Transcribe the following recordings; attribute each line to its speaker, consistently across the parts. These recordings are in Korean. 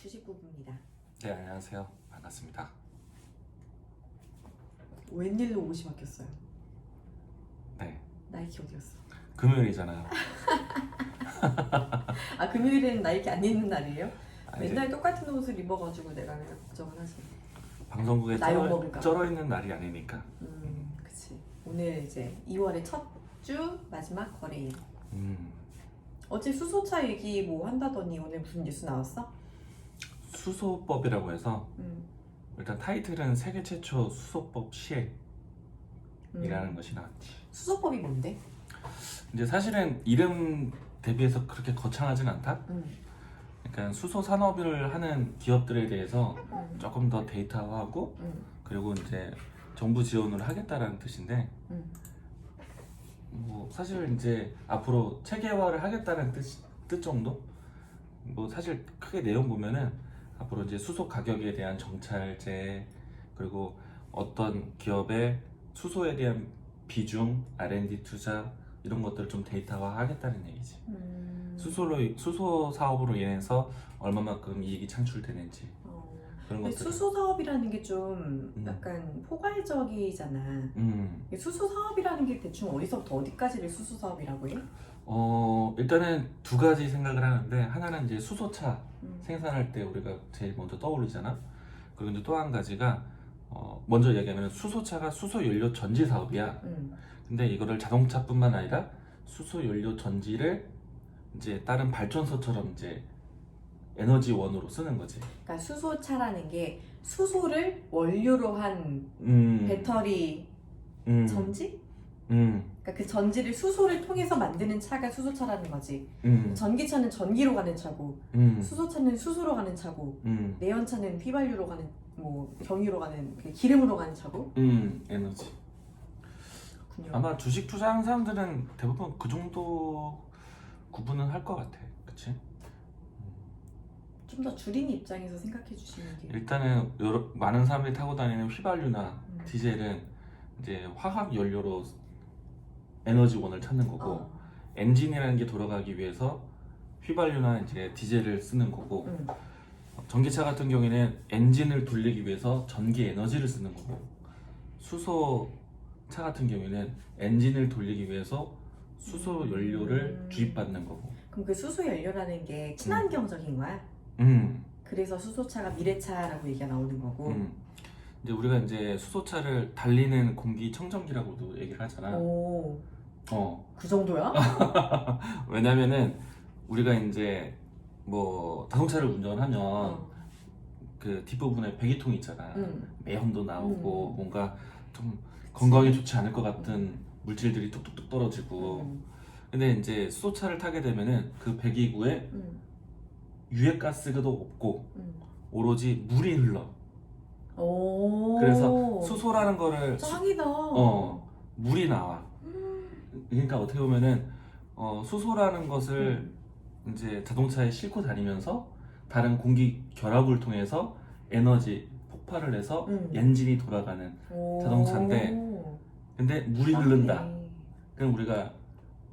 Speaker 1: 주식부부입니다.
Speaker 2: 네 안녕하세요 반갑습니다.
Speaker 1: 웬일로 옷이 바뀌었어요?
Speaker 2: 네
Speaker 1: 나이키 어디 갔어?
Speaker 2: 금요일이잖아요.
Speaker 1: 아 금요일에는 나이키 안 입는 날이에요?
Speaker 2: 아, 이제
Speaker 1: 맨날 똑같은 옷을 입어가지고 내가 왜 걱정을 하지.
Speaker 2: 방송국에
Speaker 1: 나욕
Speaker 2: 쩔어,
Speaker 1: 먹을까?
Speaker 2: 쩔어 있는 날이 아니니까.
Speaker 1: 음, 그치. 오늘 이제 2월의 첫 주 마지막 거래일.
Speaker 2: 음,
Speaker 1: 어제 수소차 얘기 뭐 한다더니 오늘 무슨 뉴스 나왔어?
Speaker 2: 수소법이라고 해서
Speaker 1: 음.
Speaker 2: 일단 타이틀은 세계 최초 수소법 시행이라는
Speaker 1: 음.
Speaker 2: 것이 나왔지.
Speaker 1: 수소법이 뭔데?
Speaker 2: 이제 사실은 이름 대비해서 그렇게 거창하진 않다.
Speaker 1: 음.
Speaker 2: 그러니까 수소 산업을 하는 기업들에 대해서
Speaker 1: 음.
Speaker 2: 조금 더 데이터화하고
Speaker 1: 음.
Speaker 2: 그리고 이제 정부 지원을 하겠다라는 뜻인데
Speaker 1: 음.
Speaker 2: 뭐 사실 이제 앞으로 체계화를 하겠다는 뜻, 뜻 정도? 뭐 사실 크게 내용 보면은 앞으로 이제 수소 가격에 대한 정찰제 그리고 어떤 기업의 수소에 대한 비중, R&D 투자 이런 것들을 좀 데이터화 하겠다는 얘기지.
Speaker 1: 음.
Speaker 2: 수소로 수소 사업으로 인해서 얼마만큼 이익이 창출되는지
Speaker 1: 어.
Speaker 2: 그런 것들.
Speaker 1: 수소 사업이라는 게 좀
Speaker 2: 음.
Speaker 1: 약간 포괄적이잖아.
Speaker 2: 음.
Speaker 1: 이 수소 사업이라는 게 대충 어디서부터 어디까지를 수소 사업이라고 해?
Speaker 2: 어 일단은 두 가지 생각을 하는데 하나는 이제 수소차
Speaker 1: 음.
Speaker 2: 생산할 때 우리가 제일 먼저 떠오르잖아. 그리고 이제 또 한 가지가 어, 먼저 얘기하면 수소차가 수소 연료 전지 사업이야.
Speaker 1: 음.
Speaker 2: 근데 이거를 자동차뿐만 아니라 수소 연료 전지를 이제 다른 발전소처럼 이제 에너지원으로 쓰는 거지.
Speaker 1: 그러니까 수소차라는 게 수소를 원료로 한
Speaker 2: 음,
Speaker 1: 배터리
Speaker 2: 음,
Speaker 1: 전지?
Speaker 2: 음,
Speaker 1: 그러니까 그 전지를 수소를 통해서 만드는 차가 수소차라는 거지.
Speaker 2: 음,
Speaker 1: 전기차는 전기로 가는 차고,
Speaker 2: 음,
Speaker 1: 수소차는 수소로 가는 차고,
Speaker 2: 음,
Speaker 1: 내연차는 휘발유로 가는 뭐 경유로 가는 그 기름으로 가는 차고.
Speaker 2: 음, 에너지.
Speaker 1: 군요.
Speaker 2: 아마 주식 투자하는 사람들은 대부분 그 정도 구분은 할 것 같아. 그치?
Speaker 1: 좀 더 줄인 입장에서 생각해 주시는 게.
Speaker 2: 일단은 여러, 많은 사람들이 타고 다니는 휘발유나
Speaker 1: 음.
Speaker 2: 디젤은 이제 화학 연료로 에너지원을 찾는 거고
Speaker 1: 어.
Speaker 2: 엔진이라는 게 돌아가기 위해서 휘발유나 이제 디젤을 쓰는 거고
Speaker 1: 음.
Speaker 2: 전기차 같은 경우에는 엔진을 돌리기 위해서 전기 에너지를 쓰는 거고 수소 차 같은 경우에는 엔진을 돌리기 위해서 수소 연료를
Speaker 1: 음.
Speaker 2: 주입받는 거고
Speaker 1: 그럼 그 수소 연료라는 게 친환경적인 거야?
Speaker 2: 음,
Speaker 1: 그래서 수소차가 미래차라고 얘기가 나오는 거고.
Speaker 2: 음. 이제 우리가 이제 수소차를 달리는 공기청정기라고도 얘기를 하잖아.
Speaker 1: 오,
Speaker 2: 어.
Speaker 1: 그 정도야?
Speaker 2: 왜냐면은 우리가 이제 뭐 자동차를 운전하면
Speaker 1: 어.
Speaker 2: 그 뒷부분에 배기통이 있잖아.
Speaker 1: 음.
Speaker 2: 매연도 나오고
Speaker 1: 음.
Speaker 2: 뭔가 좀 건강에 좋지 않을 것 같은 물질들이 뚝뚝뚝 떨어지고.
Speaker 1: 음.
Speaker 2: 근데 이제 수소차를 타게 되면은 그 배기구에
Speaker 1: 음.
Speaker 2: 유해가스가 없고
Speaker 1: 음.
Speaker 2: 오로지 물이 흘러.
Speaker 1: 오.
Speaker 2: 그래서 수소라는 거를 수-
Speaker 1: 짱이다.
Speaker 2: 어 물이 나와.
Speaker 1: 음.
Speaker 2: 그러니까 어떻게 보면은 어, 수소라는 것을
Speaker 1: 음.
Speaker 2: 이제 자동차에 싣고 다니면서 다른 공기 결합을 통해서 에너지 폭발을 해서
Speaker 1: 음.
Speaker 2: 엔진이 돌아가는
Speaker 1: 오.
Speaker 2: 자동차인데 근데 물이 흐른다. 그럼 우리가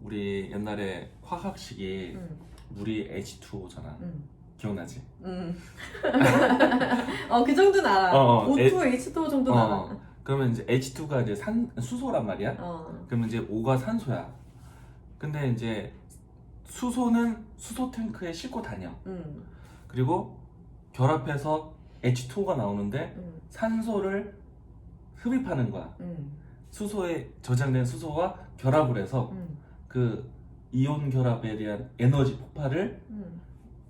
Speaker 2: 우리 옛날에 화학식이
Speaker 1: 음.
Speaker 2: 물이 H2O잖아.
Speaker 1: 음.
Speaker 2: 기억나지?
Speaker 1: 음. 어, 그 정도는 알아.
Speaker 2: 어, 어,
Speaker 1: O2, H2O 정도는
Speaker 2: 어.
Speaker 1: 알아.
Speaker 2: 그러면 이제 H2가 이제 산 수소란 말이야.
Speaker 1: 어.
Speaker 2: 그러면 이제 O가 산소야. 근데 이제 수소는 수소 탱크에 싣고 다녀.
Speaker 1: 음.
Speaker 2: 그리고 결합해서 H2O가 나오는데
Speaker 1: 음.
Speaker 2: 산소를 흡입하는 거야.
Speaker 1: 음.
Speaker 2: 수소에 저장된 수소와 결합을 해서
Speaker 1: 음.
Speaker 2: 그 이온 결합에 대한 에너지 폭발을
Speaker 1: 음.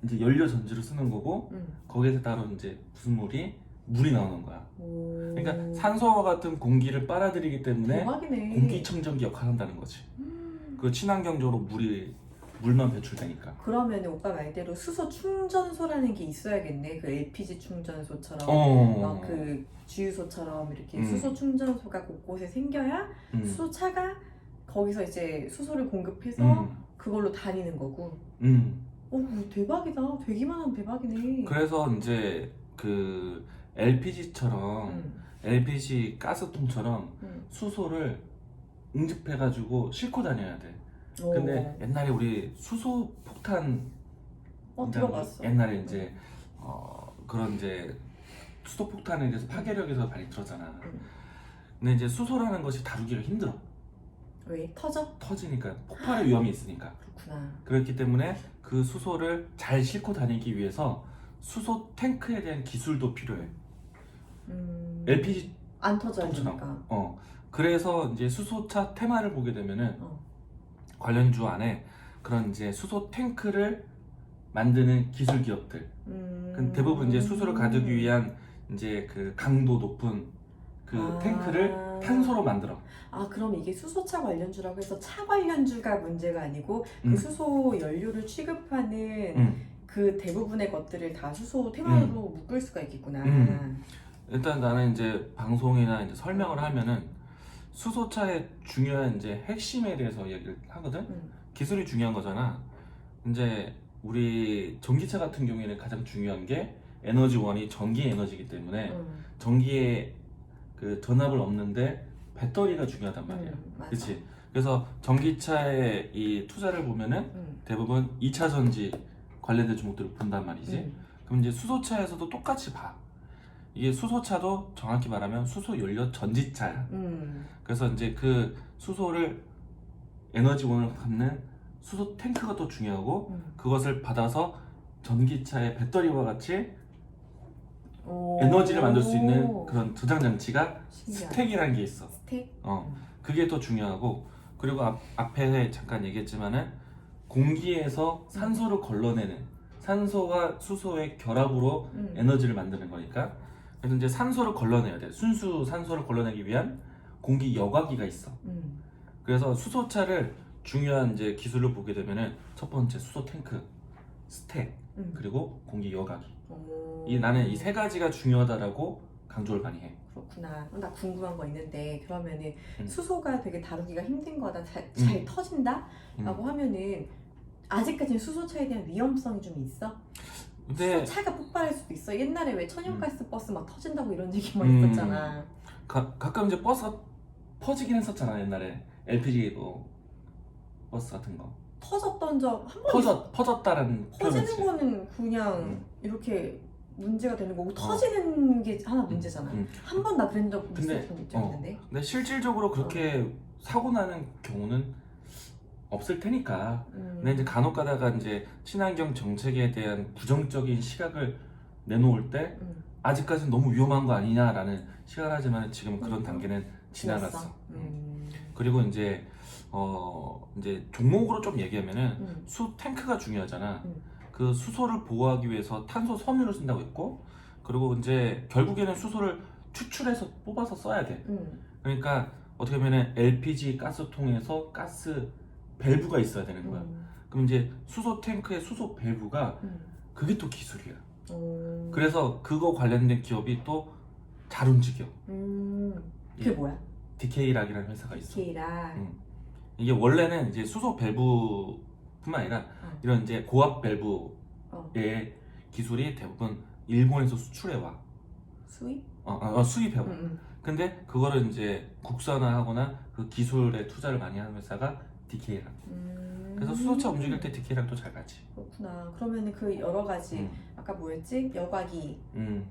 Speaker 2: 이제 연료 전지로 쓰는 거고
Speaker 1: 음.
Speaker 2: 거기에서 따로 이제 구슬물이 물이 나오는 거야.
Speaker 1: 오.
Speaker 2: 그러니까 산소와 같은 공기를 빨아들이기 때문에
Speaker 1: 대박이네.
Speaker 2: 공기청정기 역할을 한다는 거지.
Speaker 1: 음.
Speaker 2: 그 친환경적으로 물이 물만 배출되니까.
Speaker 1: 그러면 오빠 말대로 수소 충전소라는 게 있어야겠네. 그 LPG 충전소처럼.
Speaker 2: 어.
Speaker 1: 막그 주유소처럼 이렇게
Speaker 2: 음.
Speaker 1: 수소 충전소가 곳곳에 생겨야
Speaker 2: 음.
Speaker 1: 수소차가 거기서 이제 수소를 공급해서
Speaker 2: 음.
Speaker 1: 그걸로 다니는 거고.
Speaker 2: 음.
Speaker 1: 오 대박이다. 되기만 하면 대박이네.
Speaker 2: 그래서 이제 그 LPG처럼
Speaker 1: 음.
Speaker 2: LPG 가스통처럼
Speaker 1: 음.
Speaker 2: 수소를 응집해가지고 싣고 다녀야 돼.
Speaker 1: 오.
Speaker 2: 근데 옛날에 우리 수소 폭탄
Speaker 1: 어 들어봤어.
Speaker 2: 옛날에 이제 어, 그런 이제 수소 폭탄에 대해서 파괴력에서 많이 들었잖아.
Speaker 1: 음.
Speaker 2: 근데 이제 수소라는 것이 다루기가 힘들어.
Speaker 1: 왜 터져?
Speaker 2: 터지니까 폭발의 위험이 있으니까.
Speaker 1: 그렇구나.
Speaker 2: 그렇기 때문에 그 수소를 잘 싣고 다니기 위해서 수소 탱크에 대한 기술도 필요해.
Speaker 1: 음,
Speaker 2: LPG
Speaker 1: 안 터져야. 되니까.
Speaker 2: 어 그래서 이제 수소차 테마를 보게 되면은
Speaker 1: 어.
Speaker 2: 관련주 안에 그런 이제 수소 탱크를 만드는 기술 기업들.
Speaker 1: 음.
Speaker 2: 그 대부분 이제 수소를 가두기 위한 이제 그 강도 높은 그
Speaker 1: 아.
Speaker 2: 탱크를 탄소로 만들어.
Speaker 1: 아 그럼 이게 수소차 관련주라고 해서 차 관련주가 문제가 아니고 그
Speaker 2: 음.
Speaker 1: 수소 연료를 취급하는
Speaker 2: 음.
Speaker 1: 그 대부분의 것들을 다 수소 테마로 묶을 수가 있겠구나.
Speaker 2: 음. 일단 나는 이제 방송이나 이제 설명을 하면은 수소차의 중요한 이제 핵심에 대해서 얘기를 하거든.
Speaker 1: 음.
Speaker 2: 기술이 중요한 거잖아. 이제 우리 전기차 같은 경우에는 가장 중요한 게 에너지원이 전기 에너지이기 때문에
Speaker 1: 음.
Speaker 2: 전기에 그 전압을 얻는데 배터리가 중요하단 말이야.
Speaker 1: 음, 맞아.
Speaker 2: 그렇지. 그래서 전기차의 이 투자를 보면은
Speaker 1: 음.
Speaker 2: 대부분 2차 전지 관련된 종목들을 본단 말이지.
Speaker 1: 음.
Speaker 2: 그럼 이제 수소차에서도 똑같이 봐. 이게 수소차도 정확히 말하면 수소 연료 전지차야.
Speaker 1: 음.
Speaker 2: 그래서 이제 그 수소를 에너지원을 갖는 수소 탱크가 또 중요하고
Speaker 1: 음.
Speaker 2: 그것을 받아서 전기차의 배터리와 같이
Speaker 1: 오.
Speaker 2: 에너지를 만들 수 있는 그런 저장 장치가
Speaker 1: 신기하다.
Speaker 2: 스택이라는 게 있어.
Speaker 1: 스택.
Speaker 2: 어, 그게 더 중요하고 그리고 앞, 앞에 잠깐 얘기했지만은 공기에서 산소를 걸러내는 산소와 수소의 결합으로
Speaker 1: 음.
Speaker 2: 에너지를 만드는 거니까 그래서 이제 산소를 걸러내야 돼 순수 산소를 걸러내기 위한 공기 여과기가 있어
Speaker 1: 음.
Speaker 2: 그래서 수소차를 중요한 이제 기술을 보게 되면은 첫 번째 수소 탱크 스택
Speaker 1: 음.
Speaker 2: 그리고 공기 여과기
Speaker 1: 오.
Speaker 2: 이 나는 이 세 가지가 중요하다라고 강조를 많이 해
Speaker 1: 그렇구나. 나 궁금한 거 있는데 그러면은
Speaker 2: 음.
Speaker 1: 수소가 되게 다루기가 힘든 거다. 잘, 잘
Speaker 2: 음.
Speaker 1: 터진다라고 하면은 아직까지는 수소차에 대한 위험성이 좀 있어?
Speaker 2: 근데
Speaker 1: 수소차가 폭발할 수도 있어. 옛날에 왜 천연가스 버스 막 터진다고 이런 얘기만
Speaker 2: 음.
Speaker 1: 있었잖아.
Speaker 2: 가, 가끔 이제 버스가 퍼지긴 했었잖아 옛날에 LPG 뭐 버스 같은 거
Speaker 1: 터졌던 적 한 번
Speaker 2: 퍼졌 퍼졌다라는
Speaker 1: 퍼지는
Speaker 2: 표현이지.
Speaker 1: 거는 그냥
Speaker 2: 음.
Speaker 1: 이렇게 문제가 되는 거고 터지는 게 하나 문제잖아.
Speaker 2: 음.
Speaker 1: 한 번 나 그런 적
Speaker 2: 근데,
Speaker 1: 있었던 적
Speaker 2: 어.
Speaker 1: 있는데.
Speaker 2: 근데 실질적으로 그렇게 사고 나는 경우는 없을 테니까.
Speaker 1: 음.
Speaker 2: 근데 이제 간혹 가다가 이제 친환경 정책에 대한 부정적인 시각을 내놓을 때
Speaker 1: 음.
Speaker 2: 아직까지는 너무 위험한 거 아니냐라는 시각을 하지만 지금 그런
Speaker 1: 음.
Speaker 2: 단계는 지나갔어.
Speaker 1: 지났어? 음.
Speaker 2: 그리고 이제 어 이제 종목으로 좀 얘기하면은
Speaker 1: 음.
Speaker 2: 수 탱크가 중요하잖아.
Speaker 1: 음.
Speaker 2: 그 수소를 보호하기 위해서 탄소 섬유를 쓴다고 했고, 그리고 이제 결국에는 수소를 추출해서 뽑아서 써야 돼.
Speaker 1: 음.
Speaker 2: 그러니까 어떻게 보면은 LPG 가스통에서 가스 밸브가 있어야 되는 거야.
Speaker 1: 음.
Speaker 2: 그럼 이제 수소 탱크의 수소 밸브가
Speaker 1: 음.
Speaker 2: 그게 또 기술이야.
Speaker 1: 오.
Speaker 2: 그래서 그거 관련된 기업이 또 잘 움직여.
Speaker 1: 음. 그게
Speaker 2: 예.
Speaker 1: 뭐야?
Speaker 2: DK락이라는 회사가 있어.
Speaker 1: 케이라.
Speaker 2: 음. 이게 원래는 이제 수소 밸브뿐만 아니라
Speaker 1: 어.
Speaker 2: 이런 이제 고압 밸브의
Speaker 1: 어.
Speaker 2: 기술이 대부분 일본에서 수출해 와.
Speaker 1: 수입?
Speaker 2: 어, 어, 어, 수입해 와.
Speaker 1: 음, 음.
Speaker 2: 근데 그거를 이제 국산화하거나 그 기술에 투자를 많이 하는 회사가 DK락.
Speaker 1: 음.
Speaker 2: 그래서 수소차 움직일 때 DK락도 잘 가지.
Speaker 1: 그렇구나. 그러면은 그 여러 가지
Speaker 2: 음,
Speaker 1: 아까 뭐였지? 여과기,
Speaker 2: 음,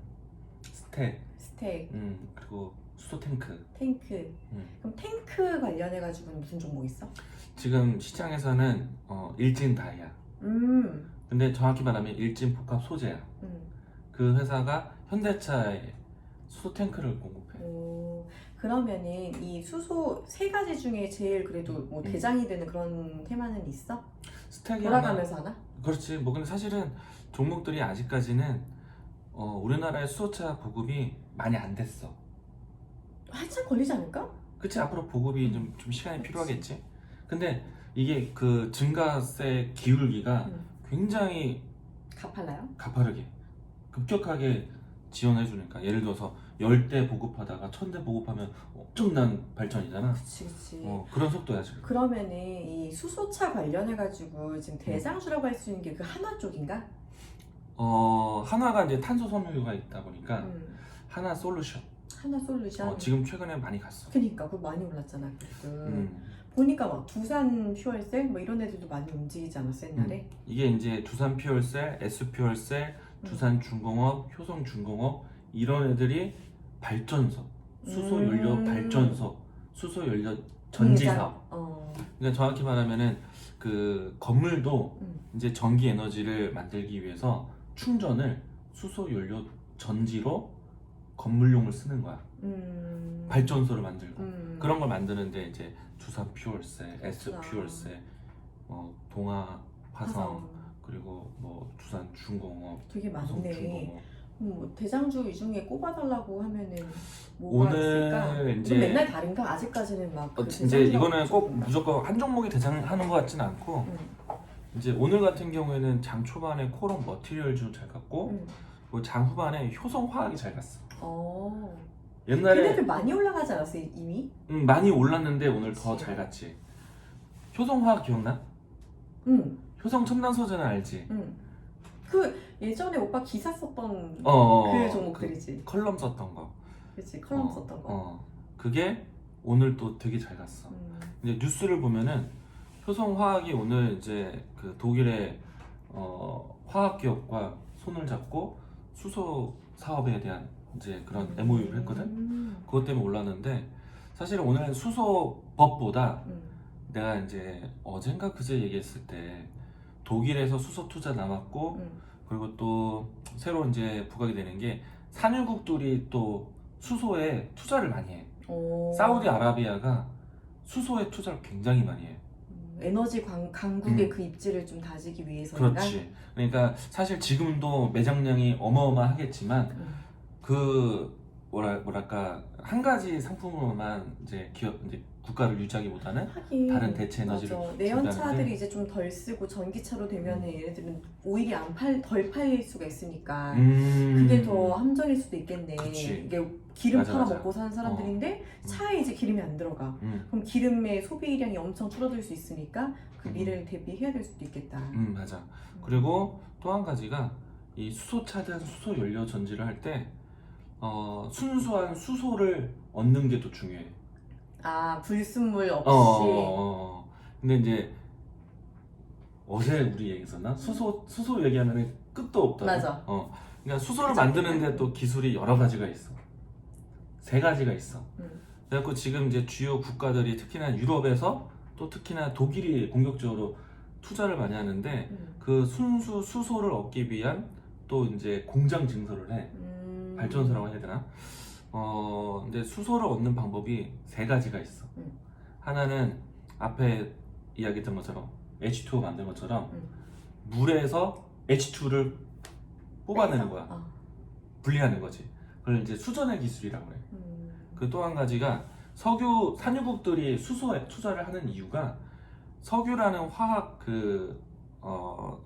Speaker 2: 스택,
Speaker 1: 스택,
Speaker 2: 음, 그리고 수소 탱크.
Speaker 1: 탱크.
Speaker 2: 음.
Speaker 1: 그럼 탱크 관련해 가지고는 무슨 종목 있어?
Speaker 2: 지금 시장에서는 어, 일진 다이아.
Speaker 1: 음.
Speaker 2: 근데 정확히 말하면 일진 복합 소재야.
Speaker 1: 음.
Speaker 2: 그 회사가 현대차에 수소 탱크를 공급해.
Speaker 1: 오. 그러면은 이 수소 세 가지 중에 제일 그래도 뭐
Speaker 2: 음.
Speaker 1: 대장이 되는 그런 테마는 있어?
Speaker 2: 스택이
Speaker 1: 돌아가면서 하나?
Speaker 2: 하나- 그렇지. 뭐 근데 사실은 종목들이 아직까지는 어, 우리나라의 수소차 보급이 많이 안 됐어.
Speaker 1: 한참 걸리지 않을까?
Speaker 2: 그치 앞으로 보급이 좀, 좀 시간이 필요하겠지. 근데 이게 그 증가세 기울기가
Speaker 1: 음.
Speaker 2: 굉장히
Speaker 1: 가팔라요?
Speaker 2: 가파르게 급격하게 지원해 주니까 예를 들어서 열 대 보급하다가 천 대 보급하면 엄청난 발전이잖아.
Speaker 1: 그치 그치.
Speaker 2: 어, 그런 속도야 지금.
Speaker 1: 그러면은 이 수소차 관련해 가지고 지금 대장주라고 할 수 있는 게 그 하나 쪽인가?
Speaker 2: 어 하나가 이제 탄소 섬유가 있다 보니까
Speaker 1: 음.
Speaker 2: 하나 솔루션.
Speaker 1: 하나 솔루션.
Speaker 2: 어, 지금 최근에 많이 갔어.
Speaker 1: 그니까 그거 많이 올랐잖아. 그
Speaker 2: 음.
Speaker 1: 보니까 막 두산 퓨얼셀 뭐 이런 애들도 많이 움직이지 않았어 옛날에?
Speaker 2: 이게 이제 두산 퓨얼셀, S 퓨얼셀, 두산 중공업, 효성 중공업 이런 애들이 발전소, 수소 연료
Speaker 1: 음.
Speaker 2: 발전소, 수소 연료 전지
Speaker 1: 공장.
Speaker 2: 사업.
Speaker 1: 어.
Speaker 2: 그러니까 정확히 말하면은 그 건물도
Speaker 1: 음.
Speaker 2: 이제 전기 에너지를 만들기 위해서 충전을 수소 연료 전지로 건물용을 쓰는 거야.
Speaker 1: 음.
Speaker 2: 발전소를 만들고
Speaker 1: 음.
Speaker 2: 그런 걸 만드는데 이제 두산 퓨얼세, S
Speaker 1: 그렇구나.
Speaker 2: 퓨얼세, 어, 동아 화성
Speaker 1: 화성.
Speaker 2: 그리고 뭐 두산 중공업,
Speaker 1: 되게
Speaker 2: 화성
Speaker 1: 많네.
Speaker 2: 중공업.
Speaker 1: 음, 뭐 대장주 이 중에 꼽아달라고 하면은 뭐가
Speaker 2: 오늘
Speaker 1: 있을까?
Speaker 2: 이제-
Speaker 1: 이건 맨날 다른가? 아직까지는 막.
Speaker 2: 어,
Speaker 1: 그
Speaker 2: 이제
Speaker 1: 대장주라고
Speaker 2: 이거는 꼭
Speaker 1: 부르는가?
Speaker 2: 무조건 한 종목이 대장하는 것 같지는 않고
Speaker 1: 음.
Speaker 2: 이제 오늘 같은 경우에는 장 초반에 코론 머티리얼 주 잘 갔고
Speaker 1: 음.
Speaker 2: 그리고 장 후반에 효성 화학이 잘 갔어.
Speaker 1: 어.
Speaker 2: 옛날에
Speaker 1: 걔네들 많이 올라가지 않았어 이미?
Speaker 2: 음, 많이 올랐는데 오늘 더. 잘 갔지. 효성화학 기억나?
Speaker 1: 응.
Speaker 2: 효성 첨단 소재는 알지?
Speaker 1: 응. 그 예전에 오빠 기사 썼던
Speaker 2: 어, 어,
Speaker 1: 그
Speaker 2: 어,
Speaker 1: 종목들이지.
Speaker 2: 그 컬럼 썼던 거.
Speaker 1: 그렇지 컬럼
Speaker 2: 어,
Speaker 1: 썼던 거.
Speaker 2: 어. 그게 오늘 또 되게 잘 갔어.
Speaker 1: 음.
Speaker 2: 이제 뉴스를 보면은 효성화학이 오늘 이제 그 독일의 어, 화학 기업과 손을 잡고 수소 사업에 대한 이제 그런 MOU를 했거든.
Speaker 1: 음.
Speaker 2: 그것 때문에 올랐는데 사실 오늘 수소법보다
Speaker 1: 음.
Speaker 2: 내가 이제 어젠가 그제 얘기했을 때 독일에서 수소 투자 남았고
Speaker 1: 음.
Speaker 2: 그리고 또 새로 이제 부각이 되는 게 산유국들이 또 수소에 투자를 많이 해.
Speaker 1: 오.
Speaker 2: 사우디아라비아가 수소에 투자를 굉장히 많이 해.
Speaker 1: 음, 에너지 강, 강국의
Speaker 2: 음.
Speaker 1: 그 입지를 좀 다지기 위해서인가?
Speaker 2: 그렇지. 그러니까 사실 지금도 매장량이 어마어마하겠지만
Speaker 1: 음.
Speaker 2: 그 뭐라 뭐랄까 한 가지 상품으로만 이제 기업 이제 국가를 유지하기보다는
Speaker 1: 하긴
Speaker 2: 다른 대체 에너지를
Speaker 1: 맞아. 내연차들이 이제 좀 덜 쓰고 전기차로 되면은
Speaker 2: 음.
Speaker 1: 얘네들은 오일이 안팔덜 팔릴 수가 있으니까
Speaker 2: 음.
Speaker 1: 아, 그게 더 함정일 수도 있겠네.
Speaker 2: 그치.
Speaker 1: 이게 기름
Speaker 2: 맞아,
Speaker 1: 팔아
Speaker 2: 맞아.
Speaker 1: 먹고 사는 사람들인데
Speaker 2: 음.
Speaker 1: 차에 이제 기름이 안 들어가.
Speaker 2: 음,
Speaker 1: 그럼 기름의 소비량이 엄청 줄어들 수 있으니까 그
Speaker 2: 음.
Speaker 1: 미래를 대비해야 될 수도 있겠다.
Speaker 2: 음 맞아. 그리고 또 한 가지가 이 수소차든 수소 연료 전지를 할 때 어, 순수한 수소를 얻는 게 더 중요해.
Speaker 1: 아 불순물 없이
Speaker 2: 어, 어, 어, 어. 근데 이제 어제 우리 얘기했었나? 수소 수소 얘기하면 끝도 없다.
Speaker 1: 맞아.
Speaker 2: 어. 그러니까 수소를. 만드는데 또 기술이 여러 가지가 있어. 세 가지가 있어.
Speaker 1: 음.
Speaker 2: 그래갖고 지금 이제 주요 국가들이 특히나 유럽에서 또 특히나 독일이 공격적으로 투자를 많이 하는데
Speaker 1: 음.
Speaker 2: 그 순수 수소를 얻기 위한 또 이제 공장 증설을 해.
Speaker 1: 음.
Speaker 2: 발전소라고 해야 되나? 어, 근데 수소를 얻는 방법이 세 가지가 있어.
Speaker 1: 음.
Speaker 2: 하나는 앞에 이야기했던 것처럼 H2O 만든 것처럼
Speaker 1: 음.
Speaker 2: 물에서 H2를 뽑아내는? 거야.
Speaker 1: 어.
Speaker 2: 분리하는 거지. 그걸 이제 수전의 기술이라고 해.
Speaker 1: 음.
Speaker 2: 그또 한 가지가 석유 산유국들이 수소에 투자를 하는 이유가 석유라는 화학 그 어,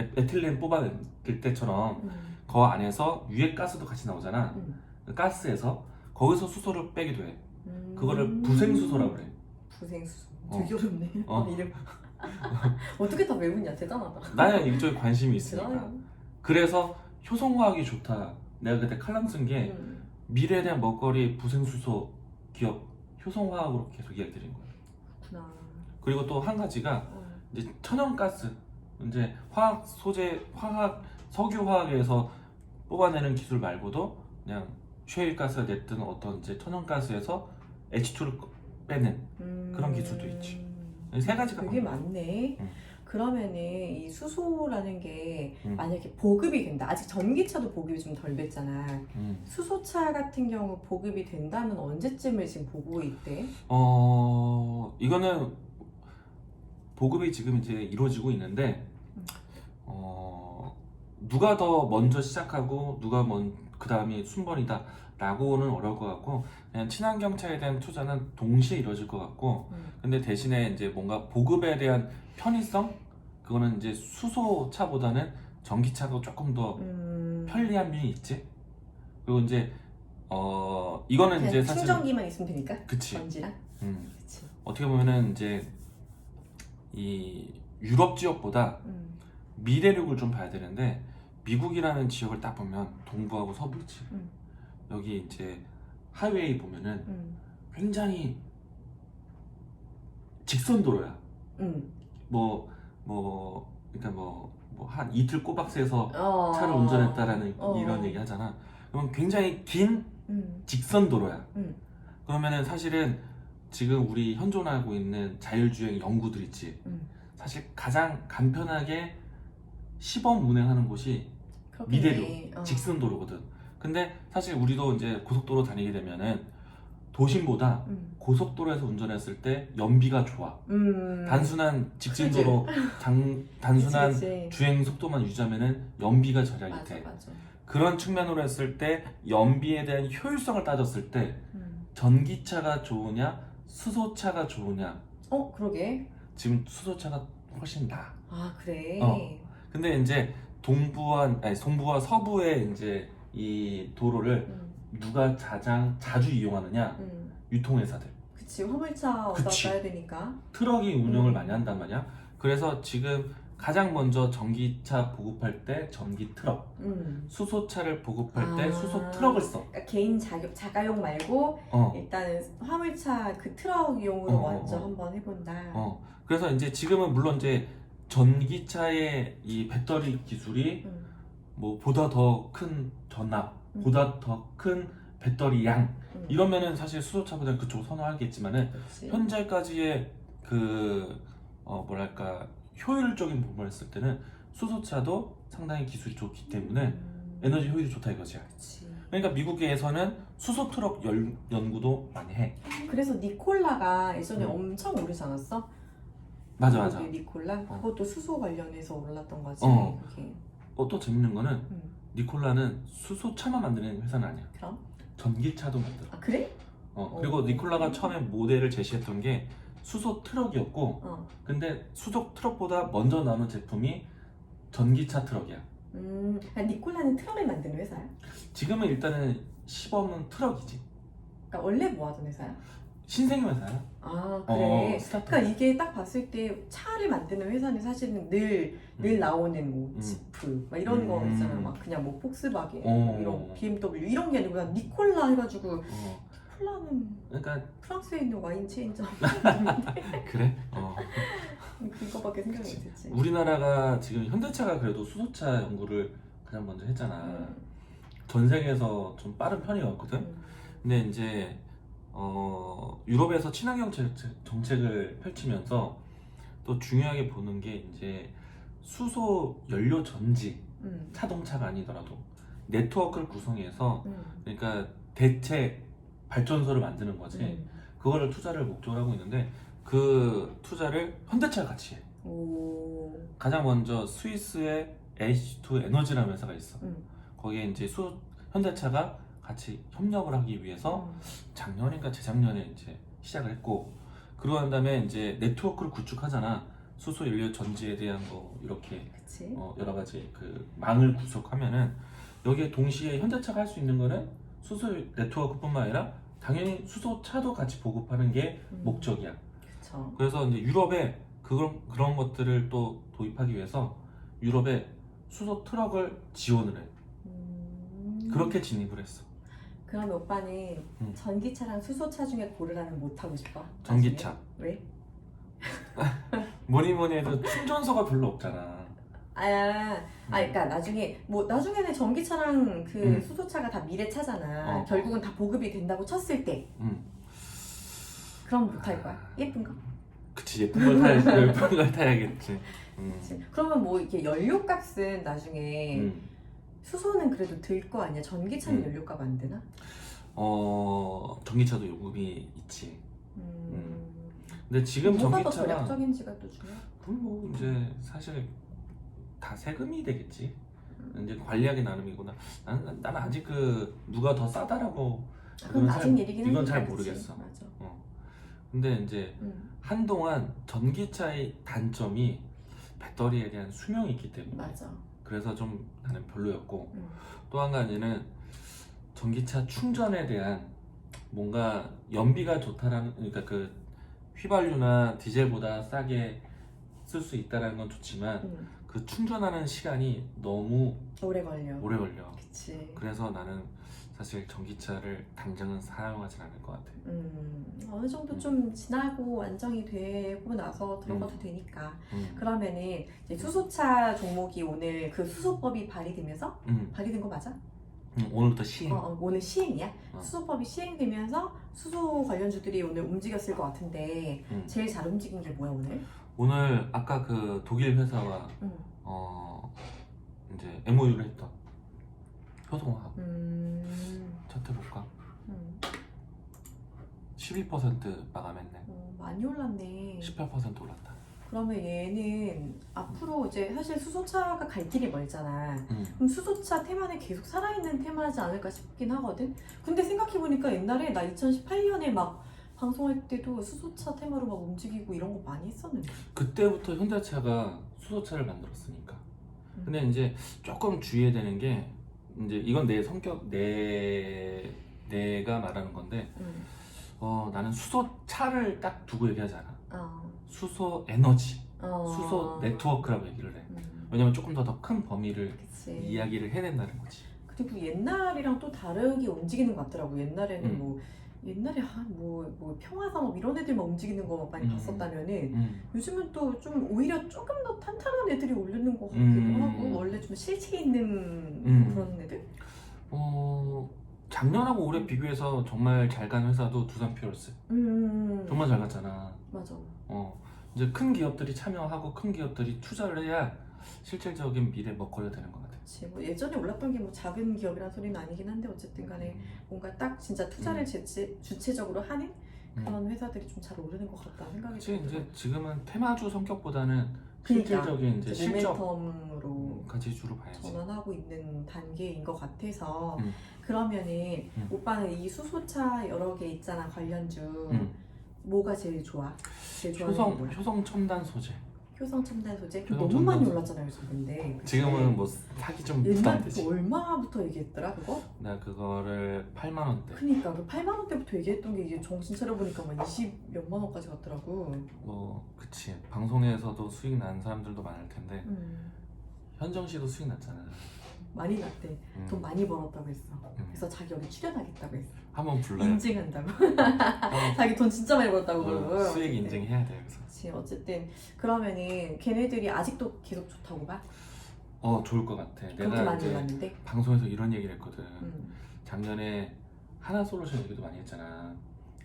Speaker 2: 에- 에틸렌 뽑아낼 때처럼
Speaker 1: 음.
Speaker 2: 그 안에서 유해 가스도 같이 나오잖아.
Speaker 1: 음.
Speaker 2: 그 가스에서 거기서 수소를 빼기도 해.
Speaker 1: 음.
Speaker 2: 그거를 부생수소라고 그래.
Speaker 1: 부생수소.
Speaker 2: 어.
Speaker 1: 되게 어렵네.
Speaker 2: 어.
Speaker 1: 이름. 어떻게 다 외우냐 대단하다.
Speaker 2: 나는 이쪽에 관심이 있으니까.
Speaker 1: 대단해요.
Speaker 2: 그래서 효성화학이 좋다. 내가 그때 칼럼 쓴 게
Speaker 1: 음.
Speaker 2: 미래에 대한 먹거리 부생수소 기업 효성화학으로 계속 이야기 드린 거야.
Speaker 1: 그렇구나.
Speaker 2: 그리고 또 한 가지가
Speaker 1: 어.
Speaker 2: 이제 천연가스 이제 화학 소재 화학 석유화학에서 뽑아내는 기술 말고도 그냥 쉐일가스가 됐든 어떤 이제 천연가스에서 H2를 빼는
Speaker 1: 음.
Speaker 2: 그런 기술도 있지. 세 가지가
Speaker 1: 되게
Speaker 2: 방법이야.
Speaker 1: 많네.
Speaker 2: 음.
Speaker 1: 그러면은 이 수소라는 게
Speaker 2: 음.
Speaker 1: 만약에 보급이 된다. 아직 전기차도 보급이 좀 덜 됐잖아.
Speaker 2: 음.
Speaker 1: 수소차 같은 경우 보급이 된다면 언제쯤을 지금 보고 있대?
Speaker 2: 어 이거는 보급이 지금 이제 이루어지고 있는데
Speaker 1: 음.
Speaker 2: 어 누가 더 먼저 시작하고 누가 먼그 다음이 순번이다 라고는 어려울 것 같고 그냥 친환경차에 대한 투자는 동시에 이루어질 것 같고
Speaker 1: 음.
Speaker 2: 근데 대신에 이제 뭔가 보급에 대한 편의성 그거는 이제 수소차보다는 전기차가 조금 더
Speaker 1: 음.
Speaker 2: 편리한 면이 있지 그리고 이제 어 이거는 이제 사실
Speaker 1: 충전기만 있으면 되니까.
Speaker 2: 그치
Speaker 1: 전지랑.
Speaker 2: 음.
Speaker 1: 그치.
Speaker 2: 어떻게 보면은 이제 이 유럽 지역보다
Speaker 1: 음.
Speaker 2: 미래력을 좀 봐야 되는데 미국이라는 지역을 딱 보면 동부하고 서부지
Speaker 1: 음.
Speaker 2: 여기 이제 하이웨이 보면은
Speaker 1: 음.
Speaker 2: 굉장히 직선 도로야
Speaker 1: 음.
Speaker 2: 뭐 뭐 그러니까 뭐 뭐 한 이틀 꼬박 새서
Speaker 1: 어.
Speaker 2: 차를 운전했다라는
Speaker 1: 어.
Speaker 2: 이런 얘기 하잖아. 그러면 굉장히 긴
Speaker 1: 음.
Speaker 2: 직선 도로야.
Speaker 1: 음.
Speaker 2: 그러면은 사실은 지금 우리 현존하고 있는 자율주행 연구들 있지.
Speaker 1: 음.
Speaker 2: 사실 가장 간편하게 시범 운행하는 곳이
Speaker 1: 그렇겠네.
Speaker 2: 미대로
Speaker 1: 어.
Speaker 2: 직선 도로거든. 근데 사실 우리도 이제 고속도로 다니게 되면은 도심보다
Speaker 1: 음.
Speaker 2: 고속도로에서 운전했을 때 연비가 좋아.
Speaker 1: 음.
Speaker 2: 단순한 직진도로 장, 단순한
Speaker 1: 그치, 그치.
Speaker 2: 주행 속도만 유지하면은 연비가 절약이
Speaker 1: 맞아
Speaker 2: 돼.
Speaker 1: 맞아.
Speaker 2: 그런 측면으로 했을 때 연비에 대한 효율성을 따졌을 때
Speaker 1: 음.
Speaker 2: 전기차가 좋으냐 수소차가 좋으냐
Speaker 1: 어 그러게.
Speaker 2: 지금 수소차가 훨씬 나.
Speaker 1: 아 그래.
Speaker 2: 어. 근데 이제 동부와 아니 동부와 서부의 이제 이 도로를
Speaker 1: 음.
Speaker 2: 누가 가장 자주 이용하느냐
Speaker 1: 음.
Speaker 2: 유통회사들
Speaker 1: 그치 화물차
Speaker 2: 그치.
Speaker 1: 갔다 해야 되니까.
Speaker 2: 트럭이 운영을
Speaker 1: 음.
Speaker 2: 많이 한단 말이야. 그래서 지금 가장 먼저 전기차 보급할 때 전기 트럭,
Speaker 1: 음.
Speaker 2: 수소차를 보급할 때
Speaker 1: 아.
Speaker 2: 수소 트럭을 써.
Speaker 1: 그러니까 개인 자격 자가용 말고
Speaker 2: 어,
Speaker 1: 일단은 화물차 그 트럭용으로
Speaker 2: 어, 어,
Speaker 1: 먼저
Speaker 2: 어.
Speaker 1: 한번 해본다.
Speaker 2: 어. 그래서 이제 지금은 물론 이제 전기차의 이 배터리 기술이
Speaker 1: 음.
Speaker 2: 뭐 보다 더 큰 전압,
Speaker 1: 음.
Speaker 2: 보다 더 큰 배터리 양
Speaker 1: 음.
Speaker 2: 이러면은 사실 수소차보다 그쪽 선호하겠지만은
Speaker 1: 그치.
Speaker 2: 현재까지의 그 어, 뭐랄까 효율적인 부분을 했을 때는 수소차도 상당히 기술이 좋기 때문에
Speaker 1: 음.
Speaker 2: 에너지 효율이 좋다 이거지.
Speaker 1: 그치.
Speaker 2: 그러니까 미국에서는 수소 트럭 연, 연구도 많이 해.
Speaker 1: 그래서 니콜라가 예전에
Speaker 2: 음.
Speaker 1: 엄청 오르지 않았어?
Speaker 2: 맞아 맞아.
Speaker 1: 미국의 니콜라 그것도 수소 관련해서 올랐던 거지.
Speaker 2: 어.
Speaker 1: 그게.
Speaker 2: 어, 또 재밌는 거는
Speaker 1: 음.
Speaker 2: 니콜라는 수소차만 만드는 회사는 아니야.
Speaker 1: 그럼?
Speaker 2: 전기차도 만들어.
Speaker 1: 아 그래?
Speaker 2: 어, 그리고
Speaker 1: 어.
Speaker 2: 니콜라가 처음에 모델을 제시했던 게 수소 트럭이었고,
Speaker 1: 어.
Speaker 2: 근데 수소 트럭보다 먼저 나오는 제품이 전기차 트럭이야.
Speaker 1: 음. 아, 니콜라는 트럭을 만드는 회사야?
Speaker 2: 지금은 일단은 시범은 트럭이지.
Speaker 1: 그러니까 원래 뭐 하던 회사야?
Speaker 2: 신생 회사야.
Speaker 1: 아 그래.
Speaker 2: 어.
Speaker 1: 그러니까 이게 딱 봤을 때 차를 만드는 회사는 사실은 늘, 늘
Speaker 2: 음.
Speaker 1: 나오는 뭐
Speaker 2: 음.
Speaker 1: 지프 막 이런 거
Speaker 2: 음.
Speaker 1: 있잖아 막 그냥 뭐 폭스바겐
Speaker 2: 어.
Speaker 1: 이런 BMW 이런 게 아니고 그냥 니콜라 해가지고
Speaker 2: 어,
Speaker 1: 콜라는
Speaker 2: 그러니까
Speaker 1: 프랑스에 있는 와인 체인점
Speaker 2: 그래. 어.
Speaker 1: 그거밖에 생각이 못했지
Speaker 2: 우리나라가 지금 현대차가 그래도 수소차 연구를 가장 먼저 했잖아.
Speaker 1: 음.
Speaker 2: 전 세계에서 좀 빠른 편이었거든.
Speaker 1: 음.
Speaker 2: 근데 이제 어, 유럽에서 친환경 정책을 펼치면서 또 중요하게 보는 게 이제 수소 연료 전지
Speaker 1: 음.
Speaker 2: 자동차가 아니더라도 네트워크를 구성해서
Speaker 1: 음.
Speaker 2: 그러니까 대체 발전소를 만드는 거지.
Speaker 1: 음.
Speaker 2: 그거를 투자를 목적으로 하고 있는데 그 투자를 현대차가 같이 해.
Speaker 1: 오.
Speaker 2: 가장 먼저 스위스의 H2 에너지라는 회사가 있어.
Speaker 1: 음.
Speaker 2: 거기에 이제 수 현대차가 같이 협력을 하기 위해서
Speaker 1: 음.
Speaker 2: 작년인가 재작년에 이제 시작을 했고 그러고 난 다음에 이제 네트워크를 구축하잖아. 수소 연료 전지에 대한 거 이렇게
Speaker 1: 그치
Speaker 2: 어, 여러 가지 그 망을 구축하면은 여기에 동시에 현대차가 할 수 있는 거는 수소 네트워크뿐만 아니라 당연히 수소차도 같이 보급하는 게
Speaker 1: 음.
Speaker 2: 목적이야.
Speaker 1: 그쵸
Speaker 2: 그래서 이제 유럽에 그런 그런 것들을 또 도입하기 위해서 유럽에 수소 트럭을 지원을 해.
Speaker 1: 음.
Speaker 2: 그렇게 진입을 했어.
Speaker 1: 그러면 오빠는
Speaker 2: 음.
Speaker 1: 전기차랑 수소차 중에 고르라면 못 하고 싶어?
Speaker 2: 전기차.
Speaker 1: 나중에? 왜?
Speaker 2: 뭐니 뭐니 해도 충전소가 별로 없잖아.
Speaker 1: 아, 아, 그러니까 나중에 뭐 나중에는 전기차랑 그
Speaker 2: 음.
Speaker 1: 수소차가 다 미래차잖아.
Speaker 2: 어.
Speaker 1: 결국은 다 보급이 된다고 쳤을 때,
Speaker 2: 음.
Speaker 1: 그럼 못 할 거야. 예쁜 거.
Speaker 2: 그치 예쁜 걸 타야 예쁜 걸 타야겠지. 음.
Speaker 1: 그치? 그러면 뭐 이렇게 연료 값은 나중에
Speaker 2: 음.
Speaker 1: 수소는 그래도 들 거 아니야. 전기차는
Speaker 2: 음.
Speaker 1: 연료값 안 되나?
Speaker 2: 어 전기차도 요금이 있지.
Speaker 1: 음.
Speaker 2: 근데 지금
Speaker 1: 뭐가 더
Speaker 2: 전기차가
Speaker 1: 절약적인지가 또 중요해.
Speaker 2: 그럼 뭐 이제 사실 다 세금이 되겠지. 이제 관리하기 나름이구나. 나는 나는 아직 그 누가 더 싸다라고
Speaker 1: 아, 그건
Speaker 2: 이건
Speaker 1: 나중
Speaker 2: 잘-
Speaker 1: 일이긴
Speaker 2: 이건
Speaker 1: 하니까,
Speaker 2: 잘
Speaker 1: 그치?
Speaker 2: 모르겠어.
Speaker 1: 맞아.
Speaker 2: 근데 이제
Speaker 1: 음,
Speaker 2: 한동안 전기차의 단점이 배터리에 대한 수명이 있기 때문에
Speaker 1: 맞아.
Speaker 2: 그래서 좀 나는 별로였고
Speaker 1: 음.
Speaker 2: 또한 가지는 전기차 충전에 대한 뭔가 연비가 좋다라는 그러니까 그 휘발유나 디젤보다 싸게 쓸 수 있다는 건 좋지만
Speaker 1: 음.
Speaker 2: 그 충전하는 시간이 너무
Speaker 1: 오래 걸려.
Speaker 2: 오래 걸려.
Speaker 1: 그치.
Speaker 2: 그래서 나는 사실 전기차를 당장은 사용하진 않을 것 같아.
Speaker 1: 음, 어느 정도
Speaker 2: 음.
Speaker 1: 좀 지나고 안정이 되고 나서 들어가도
Speaker 2: 음.
Speaker 1: 되니까.
Speaker 2: 음.
Speaker 1: 그러면은 이제 수소차 종목이 오늘 그 수소법이 발의되면서
Speaker 2: 음,
Speaker 1: 발의된 거 맞아?
Speaker 2: 음, 오늘부터 시행.
Speaker 1: 어, 어, 오늘 시행이야.
Speaker 2: 어.
Speaker 1: 수소법이 시행되면서 수소 관련주들이 오늘 움직였을 것 같은데
Speaker 2: 음.
Speaker 1: 제일 잘 움직인 게 뭐야 오늘?
Speaker 2: 오늘 아까 그 독일 회사와
Speaker 1: 음,
Speaker 2: 어 이제 MOU를 했던 효성화학
Speaker 1: 음,
Speaker 2: 차트 볼까?
Speaker 1: 음.
Speaker 2: 12% 마감했네.
Speaker 1: 어, 많이 올랐네.
Speaker 2: 18% 올랐다.
Speaker 1: 그러면 얘는 앞으로 이제 사실 수소차가 갈 길이 멀잖아.
Speaker 2: 음.
Speaker 1: 그럼 수소차 테마는 계속 살아있는 테마지 않을까 싶긴 하거든. 근데 생각해보니까 옛날에 나 2018년에 막 방송할 때도 수소차 테마로 막 움직이고 이런 거 많이 했었는데.
Speaker 2: 그때부터 현대차가 수소차를 만들었으니까.
Speaker 1: 음.
Speaker 2: 근데 이제 조금 주의해야 되는 게 이제 이건 내 성격 내 내가 말하는 건데
Speaker 1: 음.
Speaker 2: 어 나는 수소 차를 딱 두고 얘기하지 않아.
Speaker 1: 어.
Speaker 2: 수소 에너지,
Speaker 1: 어.
Speaker 2: 수소 네트워크라고 얘기를 해.
Speaker 1: 음.
Speaker 2: 왜냐면 조금 더 더 큰 범위를
Speaker 1: 그치.
Speaker 2: 이야기를 해낸다는 거지.
Speaker 1: 그리고 옛날이랑 또 다르게 움직이는 것 같더라고. 옛날에는
Speaker 2: 음.
Speaker 1: 뭐 옛날에 한뭐 뭐 평화산업 이런 애들만 움직이는 거 많이
Speaker 2: 음.
Speaker 1: 봤었다면은
Speaker 2: 음.
Speaker 1: 요즘은 또 좀 오히려 조금 더 탄탄한 애들이 오르는 것 같기도
Speaker 2: 음.
Speaker 1: 하고 원래 좀 실체 있는
Speaker 2: 음.
Speaker 1: 그런 애들?
Speaker 2: 어 작년하고 올해 비교해서 정말 잘 간 회사도 두산 퓨얼스
Speaker 1: 음
Speaker 2: 정말 잘 갔잖아.
Speaker 1: 맞아.
Speaker 2: 어 이제 큰 기업들이 참여하고 큰 기업들이 투자를 해야 실질적인 미래 먹거리가 되는 것 같아.
Speaker 1: 그치. 뭐 예전에 올랐던 게 뭐 작은 기업이란 소리는 아니긴 한데 어쨌든 간에 뭔가 딱 진짜 투자를
Speaker 2: 음.
Speaker 1: 제체, 주체적으로 하는
Speaker 2: 음.
Speaker 1: 그런 회사들이 좀 잘 오르는 것 같다 생각이
Speaker 2: 그치 이제
Speaker 1: 들더라고.
Speaker 2: 지금은 테마주 성격보다는
Speaker 1: 그러니까.
Speaker 2: 실질적인 이제 실적
Speaker 1: 모멘텀으로
Speaker 2: 가치주로 봐야지.
Speaker 1: 전환하고 있는 단계인 것 같아서
Speaker 2: 음.
Speaker 1: 그러면은
Speaker 2: 음.
Speaker 1: 오빠는 이 수소차 여러 개 있잖아 관련주
Speaker 2: 음.
Speaker 1: 뭐가 제일 좋아? 제일 좋아하는
Speaker 2: 효성
Speaker 1: 뭐야?
Speaker 2: 효성 첨단 소재.
Speaker 1: 효성 첨단 소재
Speaker 2: 효성
Speaker 1: 너무
Speaker 2: 첨단
Speaker 1: 많이
Speaker 2: 소재.
Speaker 1: 올랐잖아요 요즘 근데 그치?
Speaker 2: 지금은 뭐 사기 좀
Speaker 1: 옛날부터
Speaker 2: 부담되지.
Speaker 1: 얼마부터 얘기했더라 그거?
Speaker 2: 나 그거를 8만 원대.
Speaker 1: 그니까 그 8만 원대부터 얘기했던 게 이제 정신 차려보니까 막 20 몇만 원까지 갔더라고
Speaker 2: 뭐 그치 방송에서도 수익 난 사람들도 많을 텐데
Speaker 1: 음,
Speaker 2: 현정 씨도 수익 났잖아.
Speaker 1: 많이 났대
Speaker 2: 음.
Speaker 1: 돈 많이 벌었다고 했어
Speaker 2: 음.
Speaker 1: 그래서 자기 여기 출연하겠다고 했어
Speaker 2: 한번 불러요.
Speaker 1: 인증한다고
Speaker 2: 한번
Speaker 1: 자기 돈 진짜 많이 벌었다고
Speaker 2: 어,
Speaker 1: 그러고
Speaker 2: 수익 인증해야 돼 그래서.
Speaker 1: 그치 어쨌든 그러면은 걔네들이 아직도 계속 좋다고 봐?
Speaker 2: 어 좋을 것 같아.
Speaker 1: 그렇게
Speaker 2: 내가
Speaker 1: 많이
Speaker 2: 이제
Speaker 1: 올랐는데
Speaker 2: 방송에서 이런 얘기를 했거든.
Speaker 1: 음.
Speaker 2: 작년에 하나 솔루션 얘기도 많이 했잖아.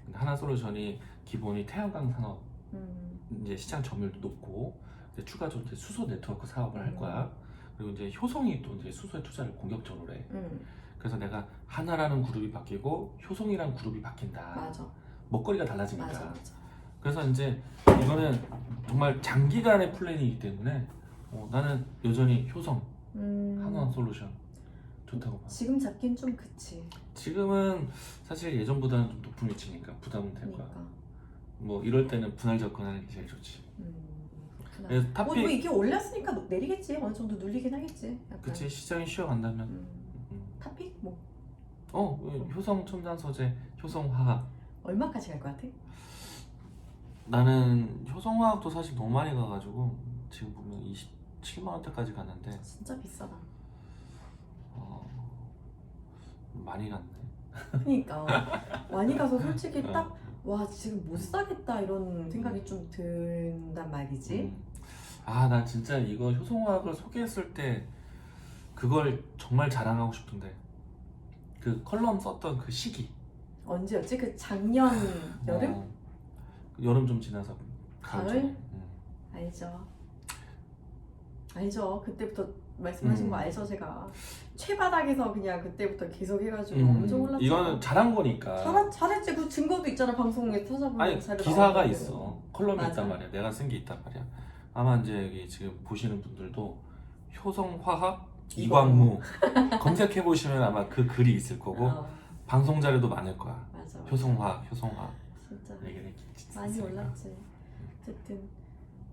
Speaker 2: 근데 하나 솔루션이 기본이 태양광 산업
Speaker 1: 음.
Speaker 2: 이제 시장 점유율도 높고 이제 추가적으로 이제 수소 네트워크 사업을 할
Speaker 1: 음.
Speaker 2: 거야. 그리고 이제 효성이 또 이제 수소에 투자를 공격적으로 해.
Speaker 1: 음.
Speaker 2: 그래서 내가 하나라는 그룹이 바뀌고 효성이라는 그룹이 바뀐다.
Speaker 1: 맞아
Speaker 2: 먹거리가 달라지니까.
Speaker 1: 맞아 맞아
Speaker 2: 그래서 이제 이거는 정말 장기간의 플랜이기 때문에 어, 나는 여전히 효성
Speaker 1: 음.
Speaker 2: 하나 솔루션 좋다고 봐.
Speaker 1: 지금 잡긴 좀 그치
Speaker 2: 지금은 사실 예전보다는 좀 높은 위치니까 부담은 될 거야.
Speaker 1: 그러니까
Speaker 2: 뭐 이럴 때는 분할 접근하는 게 제일 좋지.
Speaker 1: 음. 그렇구나
Speaker 2: 그래서
Speaker 1: 뭐,
Speaker 2: 탑픽
Speaker 1: 뭐 이게 올랐으니까 내리겠지 어느 정도 눌리긴 하겠지 약간.
Speaker 2: 그치 시장이 쉬어간다면
Speaker 1: 음.
Speaker 2: 음.
Speaker 1: 탑픽 뭐
Speaker 2: 어 효성 첨단 소재 효성 화학
Speaker 1: 얼마까지 갈 것 같아?
Speaker 2: 나는 효성 화학도 사실 너무 많이 가가지고 지금 보면 27만 원대까지 갔는데
Speaker 1: 진짜 비싸다
Speaker 2: 어, 많이 갔네.
Speaker 1: 그러니까 많이 가서 솔직히
Speaker 2: 어.
Speaker 1: 딱와 지금 못 사겠다 이런 생각이 좀 든단 말이지
Speaker 2: 음. 아, 나 진짜 이거 효성화학을 소개했을 때 그걸 정말 자랑하고 싶은데 그 컬럼 썼던 그 시기
Speaker 1: 언제였지? 그 작년 여름?
Speaker 2: 어, 그 여름 좀 지나서 가을
Speaker 1: 가을?
Speaker 2: 전에. 음.
Speaker 1: 알죠. 알죠. 그때부터 말씀하신
Speaker 2: 음.
Speaker 1: 거 알죠, 제가. 최바닥에서 그냥 그때부터 계속 해가지고
Speaker 2: 음,
Speaker 1: 엄청 올랐죠.
Speaker 2: 이거는 잘한 거니까
Speaker 1: 잘, 잘했지. 그 증거도 있잖아, 방송에 찾아보면.
Speaker 2: 아니
Speaker 1: 자료
Speaker 2: 기사가
Speaker 1: 나오거든.
Speaker 2: 있어 컬럼이
Speaker 1: 맞아.
Speaker 2: 있단 말이야 내가 쓴 게 있단 말이야 아마 이제 여기 지금 보시는 분들도 효성화학 이광무 검색해 보시면 아마 그 글이 있을 거고
Speaker 1: 어,
Speaker 2: 방송 자료도 많을 거야
Speaker 1: 맞아.
Speaker 2: 효성화학 효성화학
Speaker 1: 진짜.
Speaker 2: 얘기를 했-
Speaker 1: 많이. 올랐지. 어쨌든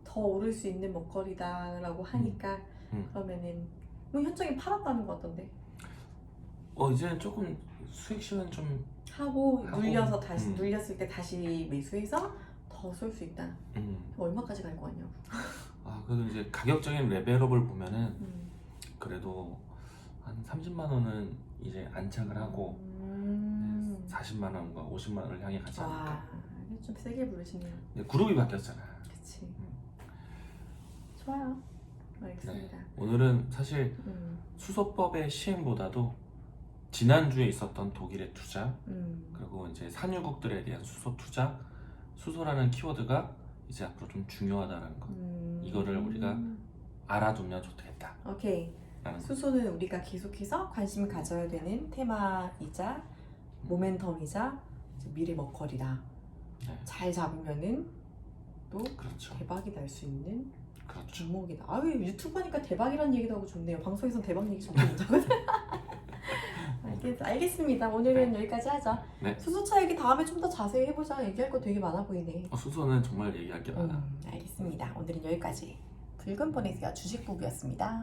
Speaker 1: 더 오를 수 있는 먹거리다라고 하니까
Speaker 2: 음.
Speaker 1: 그러면은 뭐 현정이 팔았다는 거 같던데
Speaker 2: 어 이제는 조금 수익 실은 좀
Speaker 1: 하고,
Speaker 2: 하고,
Speaker 1: 눌려서 다시
Speaker 2: 음.
Speaker 1: 눌렸을 때 다시 매수해서 더 쏠 수 있다.
Speaker 2: 음,
Speaker 1: 얼마까지 갈거 같냐고.
Speaker 2: 아 그래도 이제 가격적인 레벨업을 보면은
Speaker 1: 음.
Speaker 2: 그래도 한 30만 원은 이제 안착을 하고
Speaker 1: 음.
Speaker 2: 40만 원과 50만 원을 향해 가지 않을까.
Speaker 1: 와, 이게 좀 세게 부르시네요.
Speaker 2: 근데 그룹이 바뀌었잖아.
Speaker 1: 그치.
Speaker 2: 음.
Speaker 1: 좋아요. 알겠습니다.
Speaker 2: 오늘은 사실
Speaker 1: 음.
Speaker 2: 수소법의 시행보다도 지난주에 있었던 독일의 투자
Speaker 1: 음.
Speaker 2: 그리고 이제 산유국들에 대한 수소 투자 수소라는 키워드가 이제 앞으로 좀 중요하다는 거
Speaker 1: 음.
Speaker 2: 이거를 우리가 알아두면 좋겠다
Speaker 1: 오케이.
Speaker 2: 라는 거
Speaker 1: 수소는 우리가 계속해서 관심 가져야 되는 테마이자 모멘텀이자 이제 미래 먹거리다.
Speaker 2: 네.
Speaker 1: 잘 잡으면은 또
Speaker 2: 그렇죠
Speaker 1: 대박이 날 수 있는
Speaker 2: 그렇죠
Speaker 1: 종목이다. 아, 왜 유튜브 하니까 대박이라는 얘기도 하고 좋네요. 방송에선 대박 얘기 전혀 못하거든. 알겠, 알겠습니다. 오늘은 여기까지 하자.
Speaker 2: 네.
Speaker 1: 수소차 얘기 다음에 좀 더 자세히 해보자. 얘기할 거 되게 많아 보이네.
Speaker 2: 어, 수소는 정말 얘기할 게 많아
Speaker 1: 음, 알겠습니다. 오늘은 여기까지. 붉은 보내세요. 주식부부였습니다.